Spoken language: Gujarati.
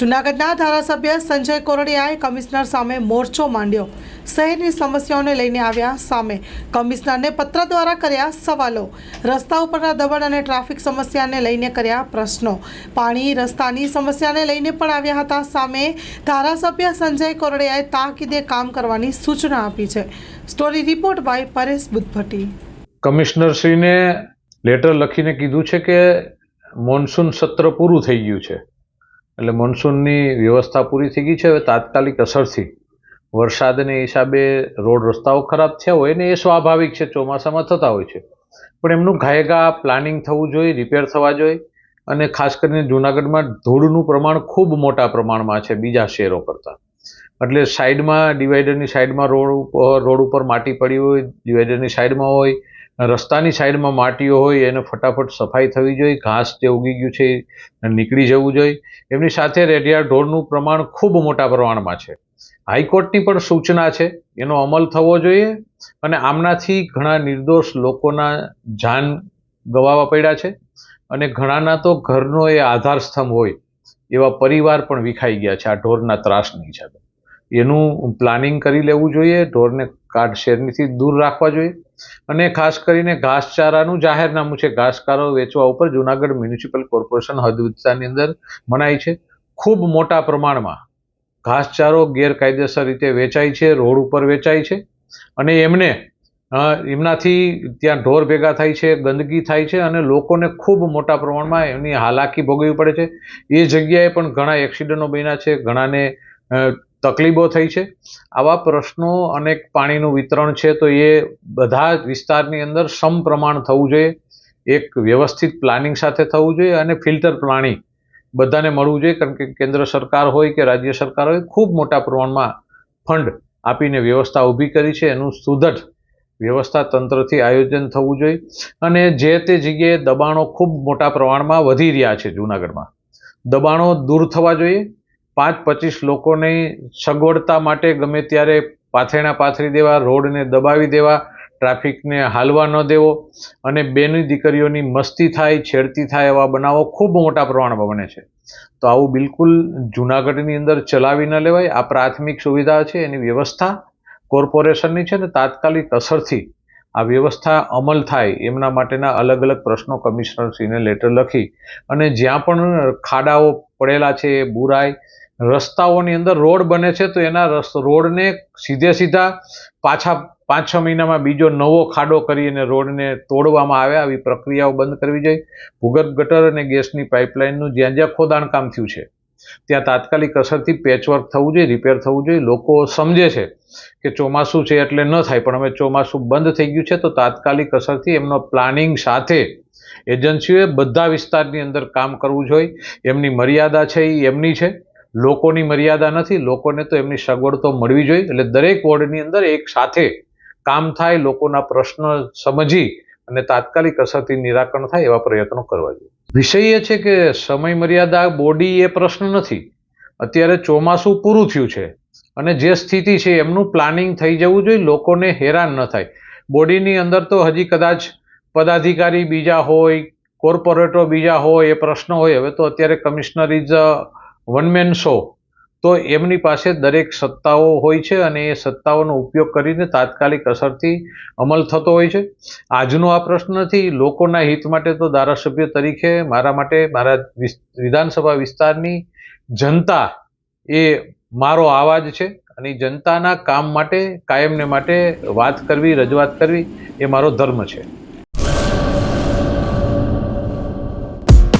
જૂનાગઢના ધારાસભ્ય સંજય કોરડિયાએ કમિશનર સામે મોરચો માંડ્યો. શહેરની સમસ્યાઓને લઈને આવ્યા સામે. કમિશનરને પત્ર દ્વારા કર્યા સવાલો. રસ્તા ઉપરના દબાણ અને ટ્રાફિક સમસ્યાને લઈને કર્યા પ્રશ્નો. પાણી, રસ્તાની સમસ્યાને લઈને પણ આવ્યા હતા સામે. ધારાસભ્ય સંજય કોરડિયાએ તાકીદે કામ કરવાની સૂચના આપી છે. Story report by Paresh Buddhabhatti. કમિશનરશ્રીને letter લખીને કીધું છે કે મોન્સૂન સત્ર પૂરું થઈ ગયું છે. એટલે મોન્સૂનની વ્યવસ્થા પૂરી થઈ ગઈ છે. હવે તાત્કાલિક અસરથી વરસાદને હિસાબે રોડ રસ્તાઓ ખરાબ થયા હોય ને એ સ્વાભાવિક છે, ચોમાસામાં થતા હોય છે. પણ એમનું ઘાયગા પ્લાનિંગ થવું જોઈએ, રિપેર થવા જોઈએ અને ખાસ કરીને જૂનાગઢમાં ધૂળનું પ્રમાણ ખૂબ મોટા પ્રમાણમાં છે બીજા શહેરો કરતાં. એટલે સાઈડમાં, ડિવાઈડરની સાઈડમાં રોડ ઉપર રોડ ઉપર માટી પડી હોય, ડિવાઈડરની સાઈડમાં હોય રસ્તાની સાઈડમાં માટીઓ હોય, એને ફટાફટ સફાઈ થવી જોઈએ, ઘાસ જે ઉગી ગયું છે નીકળી જવું જોઈએ. એમની સાથે રેડિયા ઢોરનું પ્રમાણ ખૂબ મોટા પ્રમાણમાં છે. હાઈકોર્ટની પણ સૂચના છે, એનો અમલ થવો જોઈએ અને આમનાથી ઘણા નિર્દોષ લોકોના જાન ગવાવા પડ્યા છે અને ઘણાના તો ઘરનો એ આધાર સ્તંભ હોય એવા પરિવાર પણ વિખાઈ ગયા છે આ ઢોરના ત્રાસની હિસાબે. એનું પ્લાનિંગ કરી લેવું જોઈએ, ઢોરને કાઢ શેરનીથી દૂર રાખવા જોઈએ. અને ખાસ કરીને ઘાસચારાનું જાહેરનામું છે, ઘાસચારો વેચવા ઉપર જુનાગઢ મ્યુનિસિપલ કોર્પોરેશન હદ વિસ્તારની અંદર મનાય છે. ખૂબ મોટા પ્રમાણમાં ઘાસચારો ગેરકાયદેસર રીતે વેચાય છે, રોડ ઉપર વેચાય છે અને એમને એમનાથી ત્યાં ઢોર ભેગા થાય છે, ગંદકી થાય છે અને લોકોને ખૂબ મોટા પ્રમાણમાં એમની હાલાકી ભોગવવી પડે છે. એ જગ્યાએ પણ ઘણા એક્સિડન્ટો બન્યા છે, ઘણાને તકલીફો થઈ છે. આવા પ્રશ્નો અને પાણીનું વિતરણ છે તો એ બધા જ વિસ્તારની અંદર સમપ્રમાણ થવું જોઈએ. એક વ્યવસ્થિત પ્લાનિંગ સાથે થવું જોઈએ અને ફિલ્ટર પાણી બધાને મળવું જોઈએ. કારણ કે કેન્દ્ર સરકાર હોય કે રાજ્ય સરકાર હોય ખૂબ મોટા પ્રમાણમાં ફંડ આપીને વ્યવસ્થા ઊભી કરી છે. એનું સુદઢ વ્યવસ્થા તંત્રથી આયોજન થવું જોઈએ. અને જે તે જગ્યાએ દબાણો ખૂબ મોટા પ્રમાણમાં વધી રહ્યા છે જૂનાગઢમાં. દબાણો દૂર થવા જોઈએ. પાંચ પચીસ લોકોની સગવડતા માટે ગમે ત્યારે પાથરણા પાથરી દેવા, રોડને દબાવી દેવા, ટ્રાફિકને હાલવા ન દેવો અને બેની દીકરીઓની મસ્તી થાય, છેડતી થાય એવા બનાવો ખૂબ મોટા પ્રમાણમાં બને છે. તો આવું બિલકુલ જૂનાગઢની અંદર ચલાવી ન લેવાય. આ પ્રાથમિક સુવિધા છે, એની વ્યવસ્થા કોર્પોરેશનની છે ને તાત્કાલિક અસરથી આ વ્યવસ્થા અમલ થાય એમના માટેના અલગ અલગ પ્રશ્નો કમિશનરશ્રીને લેટર લખી અને જ્યાં પણ ખાડાઓ પડેલા છે, એ બુરાય રસ્તાઓની અંદર રોડ બને છે, તો એના રોડને સીધે સીધા પાછા પાંચ છ મહિનામાં બીજો નવો ખાડો કરી અને રોડને તોડવામાં આવે, આવી પ્રક્રિયાઓ બંધ કરવી જોઈએ. ભૂગર્ભ ગટર અને ગેસની પાઇપલાઇનનું જ્યાં જ્યાં ખોદાણ કામ થયું છે, ત્યાં તાત્કાલિક અસરથી પેચવર્ક થવું જોઈએ રિપેર થવું જોઈએ. લોકો સમજે છે કે ચોમાસું છે એટલે ન થાય, પણ હવે ચોમાસું બંધ થઈ ગયું છે, તો તાત્કાલિક અસરથી એમનો પ્લાનિંગ સાથે એજન્સીઓએ બધા વિસ્તારની અંદર કામ કરવું જોઈએ. એમની મર્યાદા છે એ એમની છે. લોકોની મર્યાદા નથી, લોકોને તો એમની સગવડ તો મળવી જોઈએ. એટલે દરેક વોર્ડની અંદર એક સાથે કામ થાય, લોકોના પ્રશ્ન સમજી અને તાત્કાલિક અસરથી નિરાકરણ થાય એવા પ્રયત્નો કરવા જોઈએ. વિષય એ છે કે સમય મર્યાદા બોડી એ પ્રશ્ન નથી. અત્યારે ચોમાસું પૂરું થયું છે અને જે સ્થિતિ છે એમનું પ્લાનિંગ થઈ જવું જોઈએ, લોકોને હેરાન ન થાય. બોડીની અંદર તો હજી કદાચ પદાધિકારી બીજા હોય, કોર્પોરેટરો બીજા હોય, એ પ્રશ્ન હોય. હવે તો અત્યારે કમિશનર વન મેન શો. તો એમની પાસે દરેક સત્તાઓ હોય છે અને એ સત્તાઓનો ઉપયોગ કરીને તાત્કાલિક અસરથી અમલ થતો હોય છે. આજનો આ પ્રશ્ન નથી, લોકોના હિત માટે તો ધારાસભ્ય તરીકે મારા માટે મારા વિધાનસભા વિસ્તારની જનતા એ મારો આવાજ છે અને જનતાના કામ માટે, કાયમને માટે વાત કરવી, રજૂઆત કરવી એ મારો ધર્મ છે.